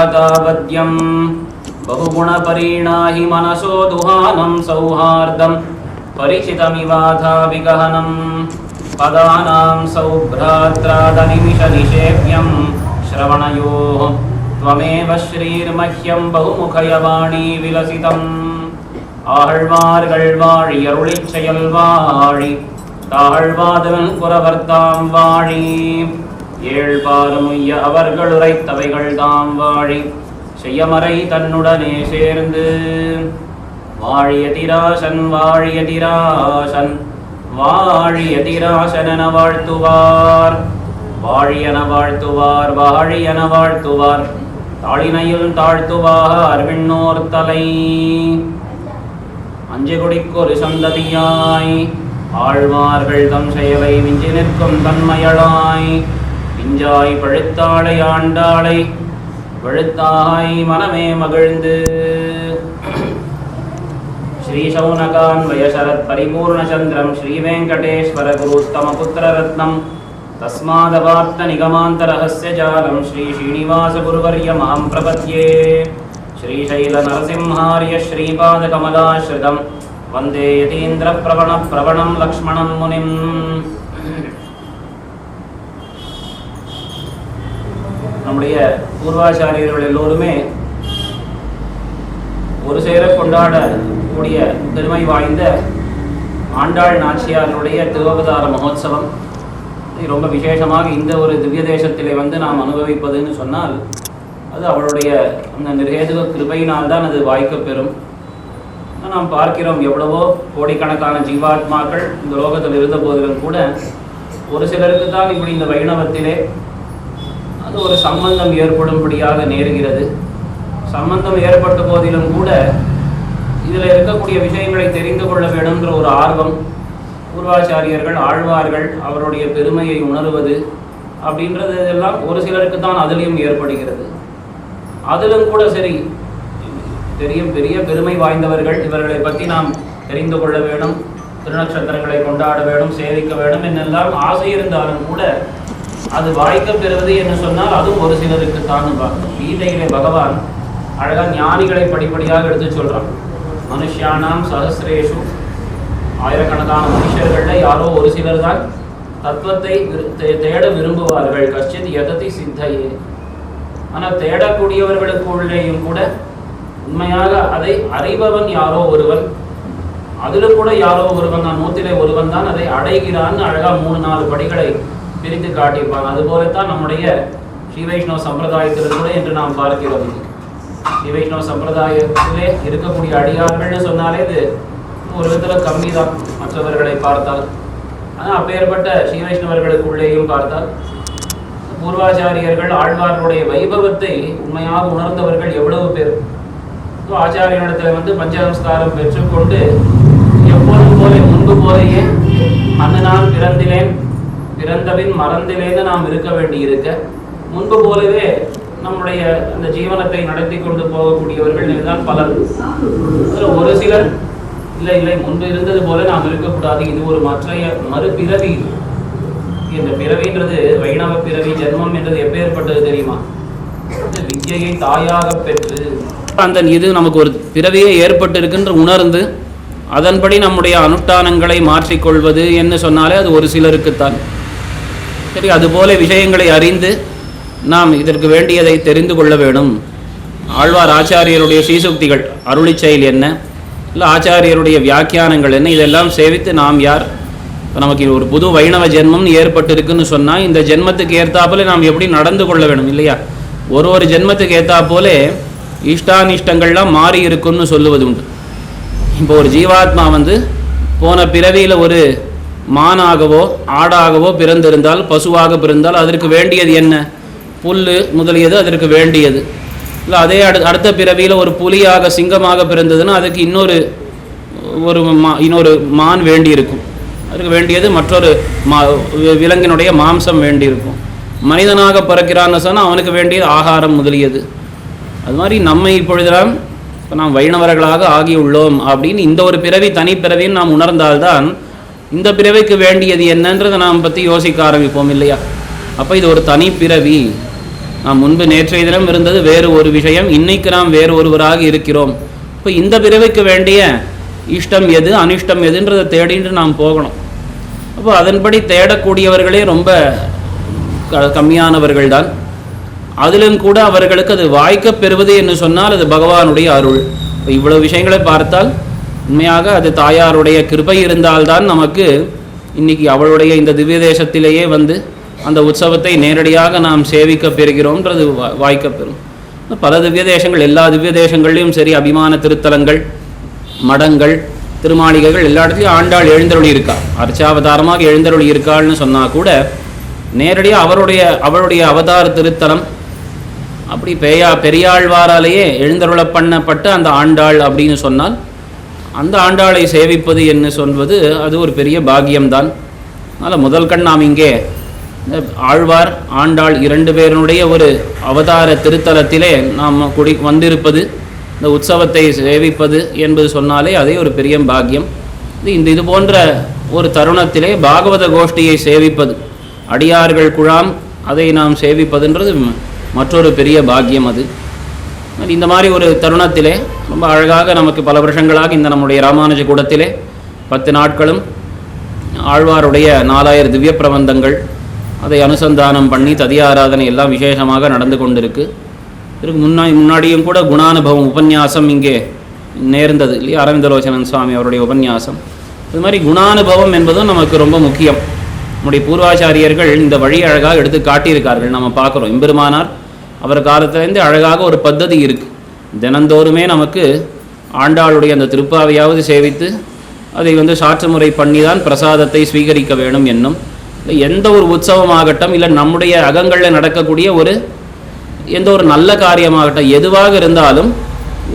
अनाघ्रातावद्यम् बहुगुणपरीणाहि मनसो दुहानं सौहार्दम् परिचितमिवाधाविगहनम् पदानां सौभ्रात्रादनिमिषनिषेव्यं श्रवणयोः त्वमेव श्रीर्मह्यं बहुमुखयवाणी विलसितम् ஆழ்வார்கள் வாழி அருளிச் செயல் வாழி தாழ்வாதவன் அவர்கள் உரைத்தவைகள் தாம் வாழி செய்யமறை தன்னுடனே சேர்ந்து. வாழிய திராசன் வாழிய திராசன் வாழிய திராசனென வாழ்த்துவார். வாழியன வாழ்த்துவார் வாழியன வாழ்த்துவார். தாளினையில் தாழ்த்துவார் விண்ணோர் தலை. அஞ்சு குடிக்கொரு சந்ததியாய் ஆழ்வார்கள் தம் செயலை மிஞ்சி நிற்கும் தன்மையளாய். பிஞ்சாய் பழுத்தாளை ஆண்டாளை பழுத்தாய் மனமே மகிழ்ந்து श्रीशौनकान्वयशरत् परिपूर्णचन्द्रं श्रीवेङ्कटेश्वरगुरुत्तमपुत्ररत्नं तस्मादवाप्तनिगमान्तरहस्य जालं श्रीश्रीनिवासगुरुवर्यमां प्रपद्ये श्रीशैलनरसिंहार्य श्रीपादकमलाश्रितं वन्दे यतीन्द्रप्रवणप्रवणं लक्ष्मणं मुनिम् நம்முடைய பூர்வாச்சாரியர்கள் எல்லோருமே ஒரு சேர கொண்டாடக்கூடிய பெருமை வாய்ந்த ஆண்டாள் நாச்சியாருடைய திருவவதார மகோத்சவம். ரொம்ப விசேஷமாக இந்த ஒரு திவ்ய தேசத்திலே வந்து நாம் அனுபவிப்பதுன்னு சொன்னால் அது அவளுடைய அந்த நிர்ஹேதுக கிருபையினால் தான் அது வாய்க்கப் பெறும். நாம் பார்க்கிறோம் எவ்வளவோ கோடிக்கணக்கான ஜீவாத்மாக்கள் இந்த லோகத்தில் இருந்த போதிலும் கூட ஒரு சிலருக்கு தான் இப்படி இந்த வைணவத்திலே அது ஒரு சம்பந்தம் ஏற்படும்படியாக நேருகிறது. சம்பந்தம் ஏற்பட்ட போதிலும் கூட இதில் இருக்கக்கூடிய விஷயங்களை தெரிந்து கொள்ள வேண்டும்ன்ற ஒரு ஆர்வம் பூர்வாச்சாரியர்கள் ஆழ்வார்கள் அவருடைய பெருமையை உணர்வது அப்படின்றது எல்லாம் ஒரு சிலருக்கு தான் அதிலையும் ஏற்படுகிறது. அதிலும் கூட சரி பெரிய பெரிய பெருமை வாய்ந்தவர்கள் இவர்களை பற்றி நாம் தெரிந்து கொள்ள வேண்டும். திருநட்சத்திரங்களை கொண்டாட வேண்டும் சேவிக்க வேண்டும் என்னெல்லாம் ஆசை இருந்தாலும் கூட அது வாய்க்கப் பெறுவது என்று சொன்னால் அதுவும் ஒரு சிலருக்கு தான் பார்க்கணும் கீதையிலே பகவான் அழகா ஞானிகளை படிப்படியாக எடுத்து சொல்றான். மனுஷியானாம் சகசிரேஷு. ஆயிரக்கணக்கான மனுஷர்கள்ல யாரோ ஒரு சிலர் தான் தத்துவத்தை தே- தேட விரும்புவார்கள். கஷ்டித் எதத்தி சித்தையே. ஆனால் தேடக்கூடியவர்களுக்குள்ளேயும் கூட உண்மையாக அதை அறிபவன் யாரோ ஒருவன். அதிலும் கூட யாரோ ஒருவன் தான் நூத்திலே ஒருவன் தான் அதை அடைகிறான்னு அழகா மூணு நாலு படிகளை பிரித்து காட்டியிருப்பான் அதுபோலத்தான் நம்முடைய ஸ்ரீ வைஷ்ணவ சம்பிரதாயத்தில் கூட என்று நாம் பார்க்கிறோம். ஸ்ரீ வைஷ்ணவ சம்பிரதாயத்திலே இருக்கக்கூடிய அடியார்கள்னு சொன்னாலே இது ஒரு விதத்தில் கம்மி தான் மற்றவர்களை பார்த்தால். ஆனால் அப்பேற்பட்ட ஸ்ரீ வைஷ்ணவர்களுக்குள்ளேயும் பார்த்தால் பூர்வாச்சாரியர்கள் ஆழ்வார்களுடைய வைபவத்தை உண்மையாக உணர்ந்தவர்கள் எவ்வளவு பேர்? இப்போ ஆச்சாரியனிடத்தில் வந்து பஞ்சநமஸ்காரம் பெற்றுக்கொண்டு எப்போதும் போல முன்பு போலேயே நான் பிறந்திலேன் பிறந்தபின் மறந்திலேந்து நாம் இருக்க வேண்டி இருக்க முன்பு போலவே நம்முடைய அந்த ஜீவனத்தை நடத்தி கொண்டு போகக்கூடியவர்கள் இதுதான் பலர். ஒரு சிலர் இல்லை இல்லை முன்பு இருந்தது போல நாம் இருக்கக்கூடாது இது ஒரு மற்றைய மறுபிறவி இந்த பிறவின்றது வைணவ பிறவி ஜென்மம் என்றது எப்பேற்பட்டது தெரியுமா? இந்த தாயாக பெற்று அந்த இது நமக்கு ஒரு பிறவியே ஏற்பட்டு இருக்கின்ற உணர்ந்து அதன்படி நம்முடைய அனுஷ்டானங்களை மாற்றிக்கொள்வது என்ன சொன்னாலே அது ஒரு சிலருக்குத்தான். சரி அதுபோல விஷயங்களை அறிந்து நாம் இதற்கு வேண்டியதை தெரிந்து கொள்ள வேண்டும். ஆழ்வார் ஆச்சாரியருடைய ஸ்ரீசுக்திகள் அருளி செயல் என்ன? இல்லை ஆச்சாரியருடைய வியாக்கியானங்கள் என்ன? இதெல்லாம் சேவித்து நாம் யார்? இப்போ நமக்கு ஒரு புது வைணவ ஜென்மம்னு ஏற்பட்டிருக்குன்னு சொன்னால் இந்த ஜென்மத்துக்கு ஏற்றாப்போல நாம் எப்படி நடந்து கொள்ள வேணும் இல்லையா? ஒரு ஒரு ஜென்மத்துக்கு ஏற்றாப்போலே இஷ்டானிஷ்டங்கள்லாம் மாறி இருக்குன்னு சொல்லுவது உண்டு. இப்போ ஒரு ஜீவாத்மா வந்து போன பிறவியில் ஒரு மானாகவோ ஆடாகவோ பிறந்திருந்தால் பசுவாக பிறந்தால் அதற்கு வேண்டியது என்ன? புல் முதலியது அதற்கு வேண்டியது. இல்லை அதே அடு அடுத்த பிறவியில் ஒரு புலியாக சிங்கமாக பிறந்ததுன்னா அதுக்கு இன்னொரு ஒரு மா இன்னொரு மான் வேண்டியிருக்கும். அதுக்கு வேண்டியது மற்றொரு மா விலங்கினுடைய மாம்சம் வேண்டியிருக்கும். மனிதனாக பிறக்கிறான்னு சொன்னால் அவனுக்கு வேண்டியது ஆகாரம் முதலியது. அது மாதிரி நம்மை இப்பொழுதெல்லாம் இப்போ நாம் வைணவர்களாக ஆகியுள்ளோம் அப்படின்னு இந்த ஒரு பிறவி தனிப்பிறவின்னு நாம் உணர்ந்தால்தான் இந்த பிறவிக்கு வேண்டியது என்னன்றதை நாம் பற்றி யோசிக்க ஆரம்பிப்போம் இல்லையா? அப்போ இது ஒரு தனி பிறவி. நாம் முன்பு நேற்றைய தினம் இருந்தது வேறு ஒரு விஷயம் இன்னைக்கு நாம் வேறு ஒருவராக இருக்கிறோம். இப்போ இந்த பிறவிக்கு வேண்டிய இஷ்டம் எது அனிஷ்டம் எதுன்றதை தேடிட்டு நாம் போகணும். அப்போ அதன்படி தேடக்கூடியவர்களே ரொம்ப க- கம்மியானவர்கள் தான் அதிலும் கூட அவர்களுக்கு அது வாய்க்கப் பெறுவது என்று சொன்னால் அது பகவானுடைய அருள். இவ்வளோ இவ்வளவு விஷயங்களை பார்த்தால் உண்மையாக அது தாயாருடைய கிருபை இருந்தால்தான் நமக்கு இன்னைக்கு அவளுடைய இந்த திவ்ய தேசத்திலேயே வந்து அந்த உற்சவத்தை நேரடியாக நாம் சேவிக்க பெறுகிறோம்ன்றது வா- பெறும். பல திவ்ய தேசங்கள் எல்லா திவ்ய தேசங்கள்லையும் சரி அபிமான திருத்தலங்கள் மடங்கள் திருமாளிகைகள் எல்லா இடத்துலையும் ஆண்டாள் எழுந்தருளி இருக்கா அர்ச்சாவதாரமாக எழுந்தருளி இருக்காள்னு சொன்னால் கூட நேரடியாக அவருடைய அவருடைய அவதார திருத்தலம் அப்படி பெயா பெரியாழ்வாராலேயே எழுந்தருள பண்ணப்பட்ட அந்த ஆண்டாள் அப்படின்னு சொன்னால் அந்த ஆண்டாளை சேவிப்பது என்று சொல்வது அது ஒரு பெரிய பாக்கியம்தான். அதனால் முதல் கண் நாம் இங்கே ஆழ்வார் ஆண்டாள் இரண்டு பேருடைய ஒரு அவதார திருத்தலத்திலே நாம் குடி வந்திருப்பது இந்த உற்சவத்தை சேவிப்பது என்பது சொன்னாலே அதே ஒரு பெரிய பாக்கியம். இது இந்த இது போன்ற ஒரு தருணத்திலே பாகவத கோஷ்டியை சேவிப்பது அடியார்கள் குழாம் அதை நாம் சேவிப்பதுன்றது மற்றொரு பெரிய பாக்கியம் அது. இந்த மாதிரி ஒரு தருணத்திலே ரொம்ப அழகாக நமக்கு பல வருஷங்களாக இந்த நம்முடைய ராமானுஜ கூடத்திலே பத்து நாட்களும் ஆழ்வாருடைய நாலாயிரம் திவ்ய பிரபந்தங்கள் அதை அனுசந்தானம் பண்ணி ததியாராதனை எல்லாம் விசேஷமாக நடந்து கொண்டிருக்கு. இதுக்கு முன்னாடி முன்னாடியும் கூட குணானுபவம் உபன்யாசம் இங்கே நேர்ந்தது இல்லையா? அரவிந்தலோச்சனன் சுவாமி அவருடைய உபன்யாசம். இது மாதிரி குணானுபவம் என்பதும் நமக்கு ரொம்ப முக்கியம். நம்முடைய பூர்வாச்சாரியர்கள் இந்த வழி அழகாக எடுத்து காட்டியிருக்கார்கள். நம்ம பார்க்குறோம். எம்பெருமானார் அவர் காலத்திலேருந்து அழகாக ஒரு பద్ధதி இருக்குது தினந்தோறுமே நமக்கு ஆண்டாளுடைய அந்த திருப்பாவையாவது சேவித்து அதை வந்து சாற்று முறை பண்ணி தான் பிரசாதத்தை ஸ்வீகரிக்க வேணும் என்னும். எந்த ஒரு உற்சவமாகட்டும் இல்லை நம்முடைய அகங்களில் நடக்கக்கூடிய ஒரு எந்த ஒரு நல்ல காரியமாகட்டும் எதுவாக இருந்தாலும்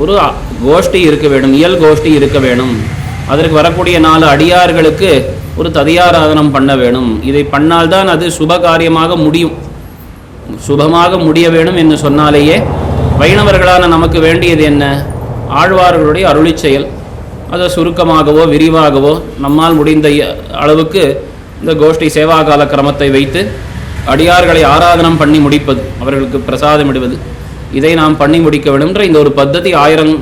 ஒரு கோஷ்டி இருக்க வேணும் இயல் கோஷ்டி இருக்க வேணும். அதற்கு வரக்கூடிய நாலு அடியார்களுக்கு ஒரு ததியாராதனம் பண்ண வேணும். இதை பண்ணால்தான் அது சுப காரியமாக முடியும். சுபமாக முடிய வேணும் என்று சொன்னாலேயே வைணவர்களான நமக்கு வேண்டியது என்ன? ஆழ்வார்களுடைய அருளி செயல். அதை சுருக்கமாகவோ விரிவாகவோ நம்மால் முடிந்த அளவுக்கு இந்த கோஷ்டி சேவாகால கிரமத்தை வைத்து அடியார்களை ஆராதனம் பண்ணி முடிப்பது அவர்களுக்கு பிரசாதம் இடுவது இதை நாம் பண்ணி முடிக்க வேண்டும்ன்ற இந்த ஒரு பద్ధதி ஆயிரம்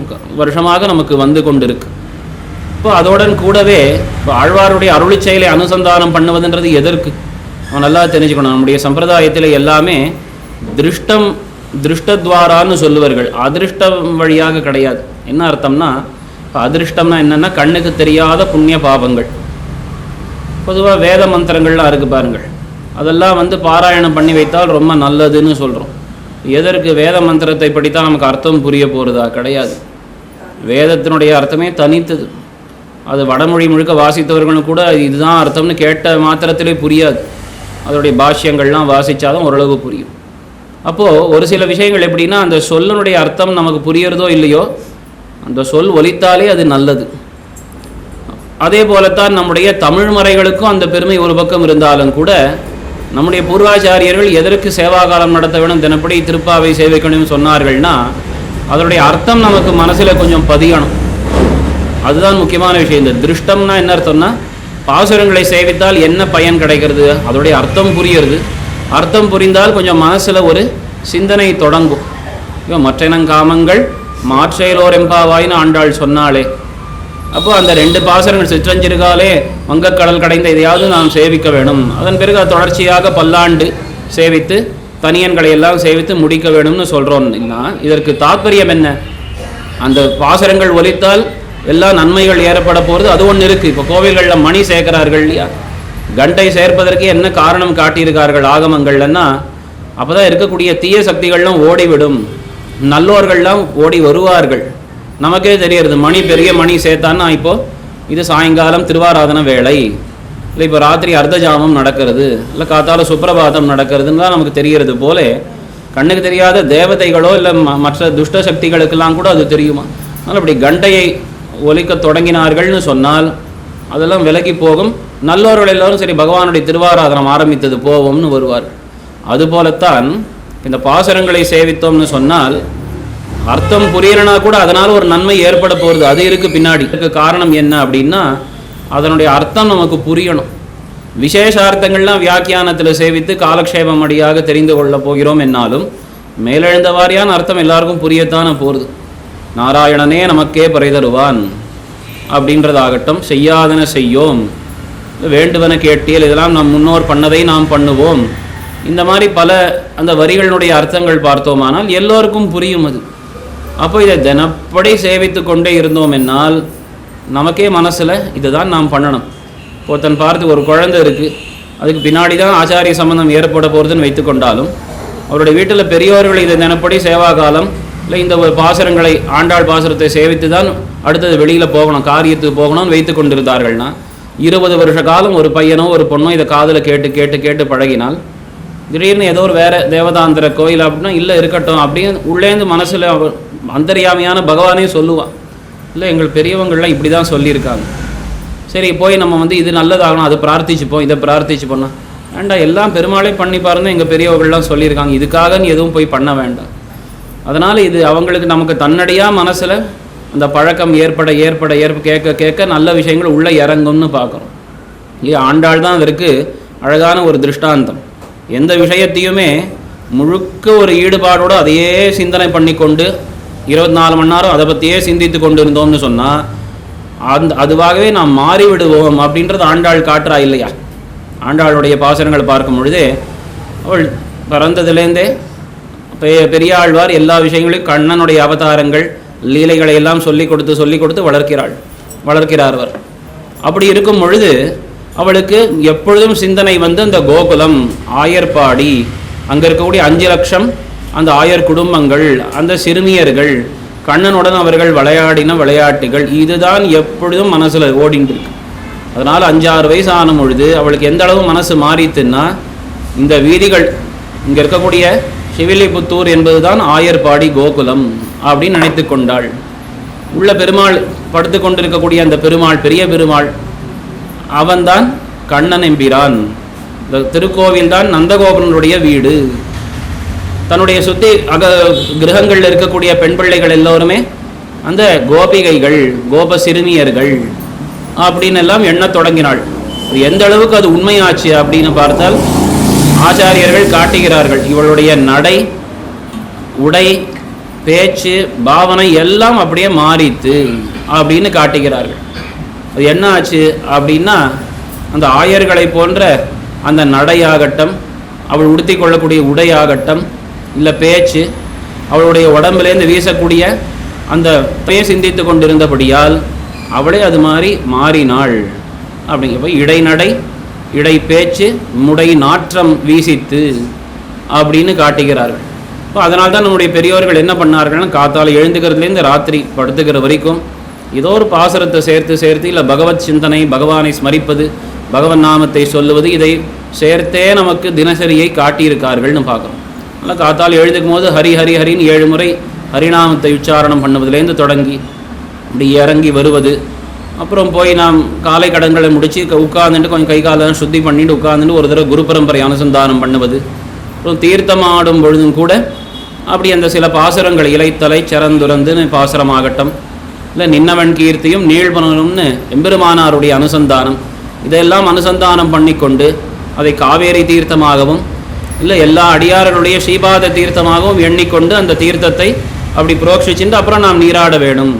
வருஷமாக நமக்கு வந்து கொண்டிருக்கு. இப்போ அதோடன் கூடவே இப்போ ஆழ்வாருடைய அருளி செயலை அனுசந்தானம் பண்ணுவதுன்றது எதற்கு? நல்லா தெரிஞ்சுக்கணும். நம்முடைய சம்பிரதாயத்தில் எல்லாமே திருஷ்டம் திருஷ்டத்வாரான்னு சொல்லுவார்கள். அதிருஷ்டம் வழியாக கிடையாது. என்ன அர்த்தம்னா இப்போ அதிருஷ்டம்னா என்னென்னா கண்ணுக்கு தெரியாத புண்ணிய பாபங்கள். பொதுவாக வேத மந்திரங்கள்லாம் இருக்குது பாருங்கள். அதெல்லாம் வந்து பாராயணம் பண்ணி வைத்தால் ரொம்ப நல்லதுன்னு சொல்கிறோம் எதற்கு? வேத மந்திரத்தை படித்தால் நமக்கு அர்த்தம் புரிய போகிறதா கிடையாது. வேதத்தினுடைய அர்த்தமே தனித்தது. அது வடமொழி முழுக்க வாசித்தவர்களும் கூட இதுதான் அர்த்தம்னு கேட்ட மாத்திரத்திலே புரியாது. அதனுடைய பாஷ்யங்கள்லாம் வாசித்தாதான் ஓரளவு புரியும். அப்போது ஒரு சில விஷயங்கள் எப்படின்னா அந்த சொல்லனுடைய அர்த்தம் நமக்கு புரியறதோ இல்லையோ அந்த சொல் ஒலித்தாலே அது நல்லது. அதே போலத்தான் நம்முடைய தமிழ் மறைகளுக்கும் அந்த பெருமை ஒரு பக்கம் இருந்தாலும் கூட நம்முடைய பூர்வாச்சாரியர்கள் எதற்கு சேவாகாலம் நடத்த வேணும் தினப்படி திருப்பாவை சேவிக்கணும்னு சொன்னார்கள்னா அதனுடைய அர்த்தம் நமக்கு மனசில் கொஞ்சம் பதியணும். அதுதான் முக்கியமான விஷயம். இந்த திருஷ்டம்னா என்ன அர்த்தம்னா பாசுரங்களை சேவித்தால் என்ன பயன் கிடைக்கிறது? அதோடைய அர்த்தம் புரியுறது அர்த்தம் புரிந்தால் கொஞ்சம் மனசில் ஒரு சிந்தனை தொடங்கும். இப்போ மற்றினங்காமங்கள் மாற்றையிலோர் எம்பாவாயின்னு ஆண்டாள் சொன்னாலே அப்போ அந்த ரெண்டு பாசரங்கள் சிற்றஞ்சிறுகாலே வங்கக்கடல் கடைந்த இதையாவது நாம் சேவிக்க வேணும். அதன் பிறகு அது தொடர்ச்சியாக பல்லாண்டு சேவித்து தனியன்களை எல்லாம் சேவித்து முடிக்க வேணும்னு சொல்கிறோம்னா இதற்கு தாற்பயம் என்ன? அந்த பாசரங்கள் ஒலித்தால் எல்லா நன்மைகள் ஏற்பட போகிறது அது ஒன்று இருக்குது இப்போ கோவில்களில் மணி சேர்க்கிறார்கள் இல்லையா கண்டை சேர்ப்பதற்கு என்ன காரணம் காட்டியிருக்கார்கள் ஆகமங்கள்லன்னா அப்போ தான் இருக்கக்கூடிய தீய சக்திகள்லாம் ஓடிவிடும். நல்லோர்கள்லாம் ஓடி வருவார்கள். நமக்கே தெரியறது மணி பெரிய மணி சேர்த்தான்னா இப்போது இது சாயங்காலம் திருவாராதன வேளை. இல்லை இப்போ ராத்திரி அர்த்தஜாமம் நடக்கிறது இல்லை காத்தால சுப்பிரபாதம் நடக்கிறதுன்னு தான் நமக்கு தெரிகிறது போல கண்ணுக்கு தெரியாத தேவதைகளோ இல்லை ம- மற்ற துஷ்ட சக்திகளுக்கெல்லாம் கூட அது தெரியுமா? அதனால் அப்படி கண்டையை ஒலிக்க தொடங்கினார்கள்னு சொன்னால் அதெல்லாம் விலகி போகும். நல்லோர்கள் எல்லோரும் சரி பகவானுடைய திருவாராதனம் ஆரம்பித்தது போவோம்னு வருவார். அதுபோலத்தான் இந்த பாசரங்களை சேவித்தோம்னு சொன்னால் அர்த்தம் புரியலனா கூட அதனால் ஒரு நன்மை ஏற்பட போகிறது. அது இருக்கு பின்னாடி. இதுக்கு காரணம் என்ன அப்படின்னா அதனுடைய அர்த்தம் நமக்கு புரியணும். விசேஷ அர்த்தங்கள்லாம் வியாக்கியானத்தில் சேவித்து காலக்ஷேபம் அடியாக தெரிந்து கொள்ளப் போகிறோம் என்னாலும் மேலெழுந்த வாரியான அர்த்தம் எல்லாருக்கும் புரியத்தானே போகிறது நாராயணனே நமக்கே பறை தருவான் அப்படின்றதாகட்டும் செய்யாதன செய்யோம். வேண்டுவன கேட்டியல் இதெல்லாம் நம் முன்னோர் பண்ணதை நாம் பண்ணுவோம். இந்த மாதிரி பல அந்த வரிகளினுடைய அர்த்தங்கள் பார்த்தோமானால் எல்லோருக்கும் புரியும் அது. அப்போ இதை தினப்படி சேவித்து கொண்டே இருந்தோம் என்னால் நமக்கே மனசில் இதுதான் நாம் பண்ணணும். ஒருத்தன் பார்த்து ஒரு குழந்தை இருக்குது அதுக்கு பின்னாடி தான் ஆச்சாரிய சம்பந்தம் ஏற்பட போகிறதுன்னு வைத்துக்கொண்டாலும் அவருடைய வீட்டில் பெரியோர்கள் இதை தினப்படி சேவா காலம் இல்லை இந்த ஒரு பாசுரங்களை ஆண்டாள் பாசுரத்தை சேவித்து தான் அடுத்தது வெளியில் போகணும் காரியத்துக்கு போகணும்னு வைத்து கொண்டிருந்தார்கள்னா இருபது வருஷ காலம் ஒரு பையனோ ஒரு பொண்ணோ இதை காதில் கேட்டு கேட்டு கேட்டு பழகினால் திடீர்னு ஏதோ ஒரு வேறு தேவதாந்திர கோயில் அப்படின்னா இல்லை இருக்கட்டும் அப்படின்னு உள்ளேந்து மனசில் அந்தரியாமையான பகவானே சொல்லுவான். இல்லை எங்கள் பெரியவங்கள்லாம் இப்படி தான் சொல்லியிருக்காங்க. சரி போய் நம்ம வந்து இது நல்லதாகணும் அதை பிரார்த்திச்சுப்போம் இதை பிரார்த்திச்சு பண்ணோம் வேண்டாம் எல்லாம் பெருமாளே பண்ணி பாருன்னு எங்கள் பெரியவர்கள்லாம் சொல்லியிருக்காங்க. இதுக்காக நீ எதுவும் போய் பண்ண வேண்டாம். அதனால் இது அவங்களுக்கு நமக்கு தன்னடியாக மனசில் அந்த பழக்கம் ஏற்பட ஏற்பட ஏற்ப கேட்க கேட்க நல்ல விஷயங்கள் உள்ளே இறங்கும்னு பார்க்குறோம். இது ஆண்டாள் தான் அதற்கு அழகான ஒரு திருஷ்டாந்தம். எந்த விஷயத்தையுமே முழுக்க ஒரு ஈடுபாடோடு அதையே சிந்தனை பண்ணிக்கொண்டு இருபத்தி நாலு மணி நேரம் அதை பற்றியே சிந்தித்து கொண்டு இருந்தோம்னு சொன்னால் அந்த அதுவாகவே நாம் மாறிவிடுவோம் அப்படின்றது ஆண்டாள் காட்டுறா இல்லையா? ஆண்டாளுடைய பாசனங்கள் பார்க்கும் பொழுதே அவள் பிறந்ததுலேருந்தே பெரியாழ்வார் எல்லா விஷயங்களையும் கண்ணனுடைய அவதாரங்கள் லீலைகளை எல்லாம் சொல்லி கொடுத்து சொல்லி கொடுத்து வளர்க்கிறாள் வளர்க்கிறார் அவர். அப்படி இருக்கும் பொழுது அவளுக்கு எப்பொழுதும் சிந்தனை வந்து அந்த கோகுலம் ஆயர்பாடி அங்கே இருக்கக்கூடிய அஞ்சு லட்சம் அந்த ஆயர் குடும்பங்கள் அந்த சிறுமியர்கள் கண்ணனுடன் அவர்கள் விளையாடின விளையாட்டுகள் இதுதான் எப்பொழுதும் மனசில் ஓடிட்டு இருக்கு அதனால் அஞ்சாறு வயசு ஆன பொழுது அவளுக்கு எந்த அளவு மனசு மாறித்துன்னா இந்த வீதிகள் இங்கே இருக்கக்கூடிய சிவிலிபுத்தூர் என்பதுதான் ஆயர்பாடி கோகுலம் அப்படின்னு நினைத்து கொண்டாள். உள்ள பெருமாள் படுத்து கொண்டிருக்கக்கூடிய அந்த பெருமாள் பெரிய பெருமாள் அவன்தான் கண்ணன் எம்பிரான் இந்த திருக்கோவில் தான் நந்தகோபனுடைய வீடு. தன்னுடைய சுத்தி அக கிரகங்களில் இருக்கக்கூடிய பெண் பிள்ளைகள் எல்லோருமே அந்த கோபிகைகள் கோப சிறுமியர்கள் அப்படின்னு எல்லாம் எண்ணத் தொடங்கினாள். எந்த அளவுக்கு அது உண்மையாச்சு அப்படின்னு பார்த்தால் ஆச்சாரியர்கள் காட்டுகிறார்கள். இவளுடைய நடை உடை பேச்சு பாவனை எல்லாம் அப்படியே மாறித்து அப்படின்னு காட்டுகிறார்கள். அது என்ன ஆச்சு அப்படின்னா அந்த ஆயர்களை போன்ற அந்த நடையாகட்டும் அவள் உடுத்தி கொள்ளக்கூடிய உடையாகட்டும் இல்லை பேச்சு அவளுடைய உடம்புலேருந்து வீசக்கூடிய அந்த பைய சிந்தித்து கொண்டிருந்தபடியால் அவளே அது மாதிரி மாறினாள். அப்படிங்கிறப்ப இடைநடை இடை பேச்சு முடை நாற்றம் வீசித்து அப்படின்னு காட்டுகிறார்கள். இப்போ அதனால் தான் நம்முடைய பெரியோர்கள் என்ன பண்ணார்கள்னா காத்தால் எழுந்துக்கிறதுலேருந்து ராத்திரி படுத்துக்கிற வரைக்கும் ஏதோ ஒரு பாசுரத்தை சேர்த்து சேர்த்து இல்லை பகவத் சிந்தனை பகவானை ஸ்மரிப்பது பகவன் நாமத்தை சொல்லுவது இதை சேர்த்தே நமக்கு தினசரியை காட்டியிருக்கார்கள்னு பார்க்குறோம். நல்லா காத்தால் எழுதுக்கும் போது ஹரி ஹரி ஹரின்னு ஏழு முறை ஹரிநாமத்தை உச்சாரணம் பண்ணுவதுலேருந்து தொடங்கி இப்படி இறங்கி வருவது அப்புறம் போய் நாம் காலை கடன்களை முடித்து உட்காந்துட்டு கொஞ்சம் கை காலெல்லாம் சுத்தி பண்ணிட்டு உட்காந்துட்டு ஒரு தடவை குரு பரம்பரை அனுசந்தானம் பண்ணுவது. அப்புறம் தீர்த்தம் ஆடும் பொழுதும் கூட அப்படி அந்த சில பாசுரங்கள் இலைத்தலை சரந்துரந்துன்னு பாசுரமாகட்டும். இல்லை நின்னவன் கீர்த்தியும் நீழ்பனனும்னு எம்பெருமானாருடைய அனுசந்தானம். இதெல்லாம் அனுசந்தானம் பண்ணிக்கொண்டு அதை காவேரி தீர்த்தமாகவும் இல்லை எல்லா அடியார்களுடைய ஸ்ரீபாத தீர்த்தமாகவும் எண்ணிக்கொண்டு அந்த தீர்த்தத்தை அப்படி புரோக்ஷிச்சுட்டு அப்புறம் நாம் நீராட வேணும்.